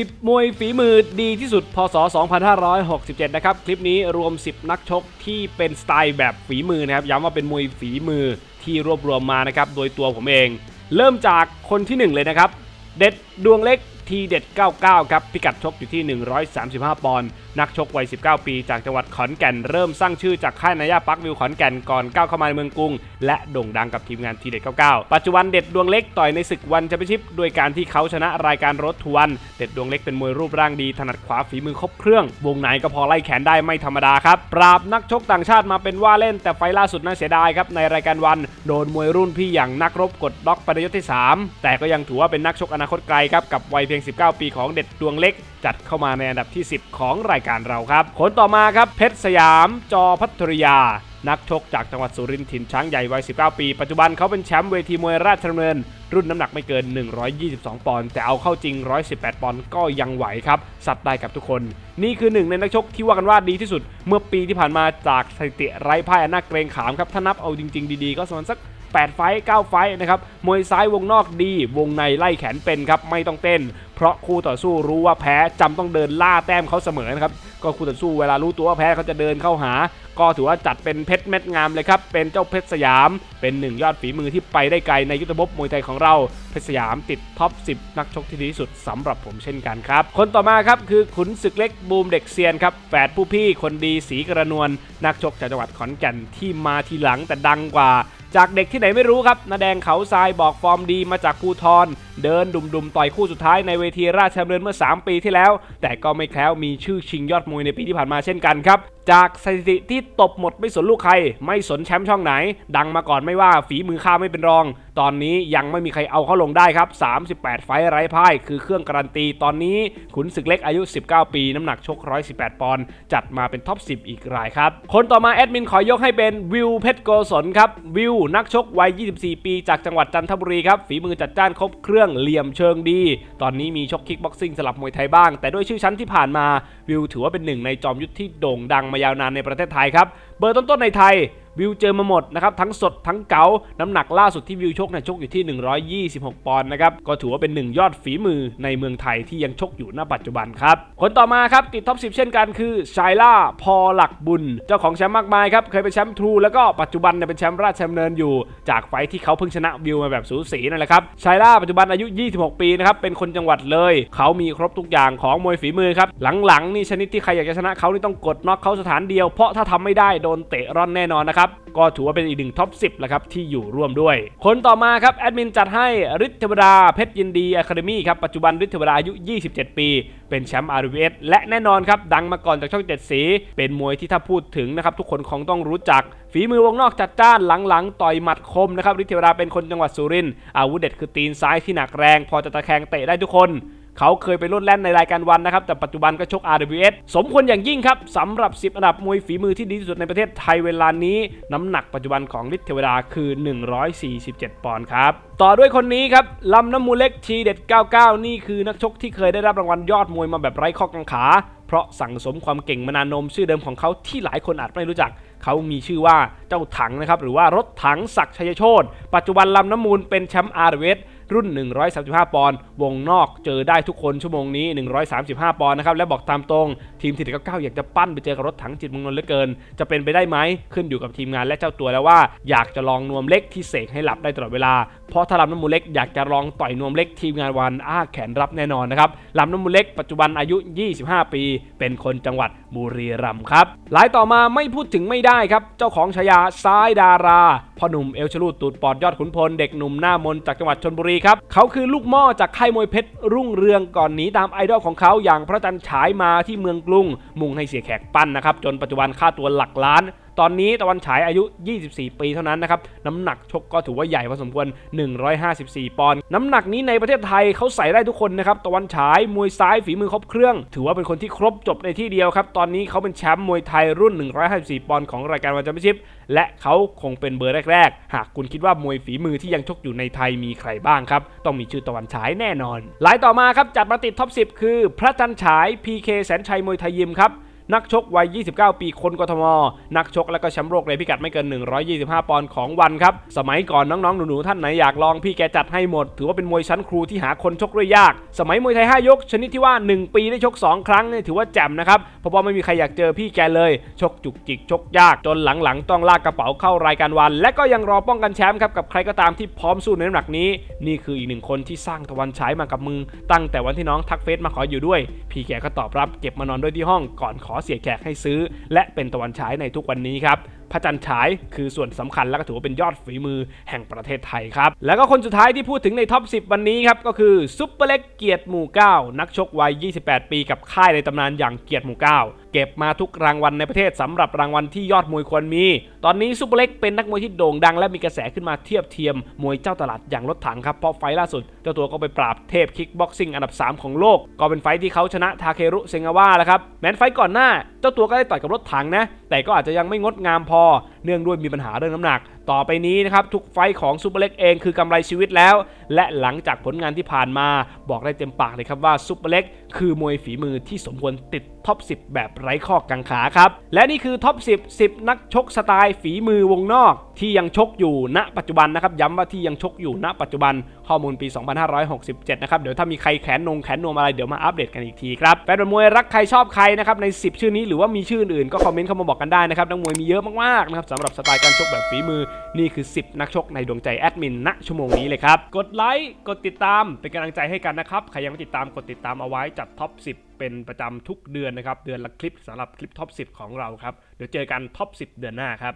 10 มวยฝีมือดีที่สุด พศ 2567 นะครับ คลิปนี้รวม 10 นักชกที่เป็นสไตล์แบบฝีมือนะครับ ย้ำว่าเป็นมวยฝีมือที่รวบรวมมานะครับ โดยตัวผมเอง เริ่มจากคนที่ 1 เลยนะครับ เด็ดดวงเล็กทีเด็ด 99 ครับพิกัดชกอยู่ที่ 135 ปอนด์นักชกวัย 19 ปีจากจังหวัดขอนแก่นเริ่มสร้างชื่อจากค่ายนายาปักวิวขอนแก่นก่อนก้าวเข้ามาในเมืองกรุง และโด่งดังกับทีมงานทีเด็ด 99 ปัจจุบันเด็ดดวงเล็กต่อยในศึกวันแชมเปี้ยนชิพด้วยการที่เขาชนะรายการรถทวน เด็ดดวงเล็กเป็นมวยรูปร่างดีถนัดขวาฝีมือครบเครื่อง วงในก็พอไล่แขนได้ไม่ธรรมดาครับปราบนักชกต่างชาติมาเป็นว่าเล่น แต่ไฟล่าสุดน่าเสียดายครับในรายการวันโดนมวยรุ่นพี่อย่างนักรบกดล็อกประยศที่ 3 แต่ก็ยังถือว่าเป็นนักชกอนาคตไกลครับกับวัยพียง 19 ปีของเด็ดดวงเล็ก จัดเข้ามาในอันดับที่ 10 ของรายการเราครับคนต่อมาครับเพชรสยาม จอพัทรยา นักชกจากจังหวัดสุรินทร์ถิ่นช้างใหญ่วัย 19 ปี ปัจจุบันเขาเป็นแชมป์เวทีมวยราชดำเนิน รุ่นน้ำหนักไม่เกิน 122 ปอนด์แต่เอาเข้าจริง 118 ปอนด์ก็ยังไหวครับ สัตว์ได้กับทุกคน นี่คือหนึ่งในนักชกที่ว่ากันว่าดีที่สุด เมื่อปีที่ผ่านมาจากสถิติไร้พ่ายอันน่าเกรงขามครับถ้านับเอาจริง ๆ ดีๆ ก็ประมาณสัก 8 ไฟ9ไฟนะครับมวยซ้ายวงนอกดี วงในไล่แขนเป็นครับไม่ต้องเต้น เพราะคู่ต่อสู้รู้ว่าแพ้จำต้องเดินล่าแต้มเขาเสมอนะครับก็คู่ต่อสู้เวลารู้ตัวว่าแพ้เขาจะเดินเข้าหา ก็ถือว่าจัดเป็นเพชรเม็ดงามเลยครับเป็นเจ้าเพชรสยาม เป็นหนึ่งยอดฝีมือที่ไปได้ไกลในยุทธภพมวยไทยของเราเพชรสยามติดท็อป 10 นักชกที่ดีที่สุดสำหรับผมเช่นกันครับคนต่อมาครับคือขุนศึกเล็กบูมเด็กเซียนครับแฝดผู้พี่คนดีสีกระนวลนักชกจากจังหวัดขอนแก่นที่มาทีหลังแต่ดังกว่า จากเด็กที่ไหนไม่รู้ครับนาแดงเขาทรายบอกฟอร์มดีมาจากภูทรเดินดุมๆต่อยคู่สุดท้ายในเวทีราชดำเนินเมื่อ 3 ปีที่แล้ว แต่ก็ไม่แคล้วมีชื่อชิงยอดมวยในปีที่ผ่านมาเช่นกันครับจากสถิติที่ตบหมดไม่สนลูกใคร ไม่สนแชมป์ช่องไหน ดังมาก่อนไม่ว่าฝีมือข้าไม่เป็นรอง ตอนนี้ยังไม่มีใครเอาเขาลงได้ครับ 38 ไฟไร้พ่าย คือเครื่องการันตี ตอนนี้ขุนศึกเล็กอายุ 19 ปี น้ำหนักชก 118 ปอนด์จัดมาเป็นท็อป 10 อีกรายครับ คนต่อมาแอดมินขอยกให้เป็นวิวเพชรโกศลครับวิวนักชกวัย 24 ปี จากจังหวัดจันทบุรีครับฝีมือจัดจ้านครบเครื่องเหลี่ยมเชิงดี ตอนนี้มีชกคิกบ็อกซิ่งสลับมวยไทยบ้าง แต่ด้วยชื่อชั้นที่ผ่านมาวิวถือว่าเป็นหนึ่งในจอมยุทธที่โด่งดังมายาวนานในประเทศไทยครับ เบอร์ต้นๆในไทย วิวเจอมาหมดนะครับทั้งสดทั้งเก๋าน้ำหนักล่าสุดที่วิวชกเนี่ยชกอยู่ที่ 126 ปอนด์นะครับก็ถือว่าเป็นหนึ่งยอดฝีมือในเมืองไทยที่ยังชกอยู่ณปัจจุบันครับคนต่อมาครับติดท็อป 10 เช่นกันคือชายล่าพอหลักบุญ เจ้าของแชมป์มากมายครับเคยเป็นแชมป์ทรูแล้วก็ปัจจุบันเนี่ยเป็นแชมป์ราชดำเนินอยู่ จากไฟที่เขาเพิ่งชนะวิวมาแบบสูสีนั่นแหละครับชายล่าปัจจุบันอายุ 26 ปีนะครับเป็นคนจังหวัดเลย เขามีครบทุกอย่างของมวยฝีมือครับหลังๆนี่ชนิดที่ใครอยากจะชนะเขานี่ต้องกดน็อกเขาสถานเดียวเพราะถ้าทำไม่ได้โดนเตะร่อนแน่นอนนะครับก็ถือว่าเป็นอีกหนึ่งท็อป 10แหละครับที่อยู่ร่วมด้วย คนต่อมาครับแอดมินจัดให้ฤทธิ์เทวดาเพชรยินดีอะคาเดมี่ครับปัจจุบันฤทธิ์เทวดาอายุ 27 ปี เป็นแชมป์ RBS และแน่นอนครับดังมาก่อนจากช่องเจ็ดสี เป็นมวยที่ถ้าพูดถึงนะครับทุกคนคงต้องรู้จัก ฝีมือวงนอกจัดจ้านหลังๆ ต่อยหมัดคมนะครับฤทธิ์เทวดาเป็นคนจังหวัดสุรินทร์อาวุธเด็ดคือตีนซ้ายที่หนักแรง พอจะตะแคงเตะได้ทุกคน เขาเคยไปลดแล่นในรายการวันนะครับ แต่ปัจจุบันก็ชก RWS สมควรอย่างยิ่งครับสำหรับ 10 อันดับมวยฝีมือที่ดีที่สุดในประเทศไทยเวลานี้ น้ำหนักปัจจุบันของฤทธิ์เทวดาคือ 147 ปอนด์ครับ ต่อด้วยคนนี้ครับลำน้ำมูลเล็กทีเด็ด 99 นี่คือนักชกที่เคยได้รับรางวัลยอดมวยมาแบบไร้ข้อกังขา เพราะสั่งสมความเก่งมานานนมชื่อเดิมของเขาที่หลายคนอาจไม่รู้จักเขามีชื่อว่าเจ้าถังนะครับหรือว่ารถถังศักชัยโชตปัจจุบันลำน้ำมูลเป็นแชมป์ RWS รุ่ รุ่น 135 ปอนด์วงนอกเจอได้ทุกคนชั่วโมงนี้ 135 ปอนด์นะครับและบอกตามตรงทีมทีเด็ด99อยากจะปั้นไปเจอกับรถถังจิตมุงนนเหลือเกิน จะเป็นไปได้ไหมขึ้นอยู่กับทีมงานและเจ้าตัวแล้วว่า อยากจะลองนวมเล็กที่เสกให้หลับได้ตลอดเวลา เพราะถ้าลำน้ำมูลเล็กอยากจะลองต่อยนวมเล็กทีมงานวันอ้าแขนรับแน่นอนนะครับลำน้ำมูลเล็กปัจจุบันอายุ 25 ปี เป็นคนจังหวัดบุรีรัมย์ครับหลายต่อมาไม่พูดถึงไม่ได้ครับ เจ้าของฉายาซ้ายดาราพ่อหนุ่มเอลชลูดตูดปอดยอดขุนพลเด็กหนุ่มหน้ามนจากจังหวัดชนบุรีครับเขาคือลูกหม้อจากค่ายมวยเพชรรุ่งเรืองก่อนหนีตามไอดอลของเขาอย่างพระจันทร์ฉายมาที่เมืองกรุง มุ่งให้เสียแขกปั้นนะครับจนปัจจุบันค่าตัวหลักล้าน ตอนนี้ตะวันฉายอายุ 24 ปีเท่านั้นนะครับ น้ำหนักชกก็ถือว่าใหญ่พอสมควร 154 ปอนด์ น้ำหนักนี้ในประเทศไทยเขาใส่ได้ทุกคนนะครับ ตะวันฉายมวยซ้ายฝีมือครบเครื่อง ถือว่าเป็นคนที่ครบจบในที่เดียวครับ ตอนนี้เขาเป็นแชมป์มวยไทยรุ่น 154 ปอนด์ของรายการวันแชมเปี้ยนชิพ และเขาคงเป็นเบอร์แรก ๆ หากคุณคิดว่ามวยฝีมือที่ยังชกอยู่ในไทยมีใครบ้างครับ ต้องมีชื่อตะวันฉายแน่นอน หลายต่อมาครับจัดมาติดท็อป 10 คือ พระจันฉาย PK แสนชัยมวยไทยยิมครับ นักชกวัย 29 ปีคนกทม นักชกและก็แชมป์โลกในพิกัดไม่เกิน 125 ปอนด์ของวันครับ สมัยก่อนน้องๆ หนูๆ ท่านไหนอยากลองพี่แกจัดให้หมด ถือว่าเป็นมวยชั้นครูที่หาคนชกด้วยยาก สมัยมวยไทย 5 ยก ชนิดที่ว่า 1 ปีได้ชก 2 ครั้งเนี่ยถือว่าแจ่มนะครับ เพราะว่าไม่มีใครอยากเจอพี่แกเลย ชกจุกจิกชกยากจนหลังๆ ต้องลากกระเป๋าเข้ารายการวัน และก็ยังรอป้องกันแชมป์ครับกับใครก็ตามที่พร้อมสู้ในน้ำหนักนี้ นี่คืออีกหนึ่งคนที่สร้างตะวันฉายมากับมือ ตั้งแต่วันที่น้องทักเฟซมาขออยู่ด้วย พี่แกก็ตอบรับเก็บมานอนด้วยที่ห้องก่อนขออเสียแขกให้ซื้อ และเป็นตะวันฉายในทุกวันนี้ครับพระจันทร์ฉายคือส่วนสำคัญและก็ถือว่าเป็นยอดฝีมือแห่งประเทศไทยครับ แล้วก็คนสุดท้ายที่พูดถึงในท็อป 10 วันนี้ครับ ก็คือซุปเปอร์เล็กเกียรติหมู่ 9 นักชกวัย 28 ปีกับค่ายในตำนานอย่างเกียรติหมู่ 9 เก็บมาทุกรางวัลในประเทศสำหรับรางวัลที่ยอดมวยควรมี ตอนนี้ซุปเปอร์เล็กเป็นนักมวยที่โด่งดัง และมีกระแสขึ้นมาเทียบเทียมมวยเจ้าตลาดอย่างรถถังครับ เพราะไฟล่าสุด เจ้าตัวก็ไปปราบเทพคิกบ็อกซิ่งอันดับ 3 ของโลก ก็เป็นไฟที่เขาชนะทาเครุเซงาวะแหละครับ แม้นไฟก่อนหน้า เจ้าตัวก็ได้ต่อยกับรถถังนะ แต่ก็อาจจะยังไม่งดงามพอ เนื่องด้วยมีปัญหาเรื่องน้ำหนัก ต่อไปนี้นะครับทุกไฟของซูเปอร์เล็กเองคือกำไรชีวิตแล้ว และหลังจากผลงานที่ผ่านมาบอกได้เต็มปากเลยครับว่าซูเปอร์เล็กคือมวยฝีมือที่สมควรติดท็อป 10 แบบไร้ข้อกังขาครับ และนี่คือท็อป 10 10 นักชกสไตล์ฝีมือวงนอกที่ยังชกอยู่ณ ปัจจุบันนะครับย้ำว่าที่ยังชกอยู่ณ ปัจจุบันข้อมูลปี 2567 นะครับ เดี๋ยวถ้ามีใครแขนนงแขนนวมอะไรเดี๋ยวมาอัปเดตกันอีกทีครับแฟนบอลมวยรักใครชอบใครนะครับใน 10 ชื่อนี้หรือว่ามีชื่ออื่นก็คอมเมนต์เข้ามาบอกกันได้นะครับนักมวยมีเยอะมากๆนะครับสำหรับสไตล์การชกแบบฝีมือนี่คือ 10 นักชกในดวงใจแอดมินณชั่วโมงนี้เลยครับกดไลค์กดติดตามเป็นกำลังใจให้กันนะครับใครยังไม่ติดตามกดติดตามเอาไว้จัดท็อป 10 เป็นประจำทุกเดือนนะครับ เดือนละคลิปสำหรับคลิปท็อป 10 ของเราครับเดี๋ยวเจอกันท็อป 10 เดือนหน้าครับ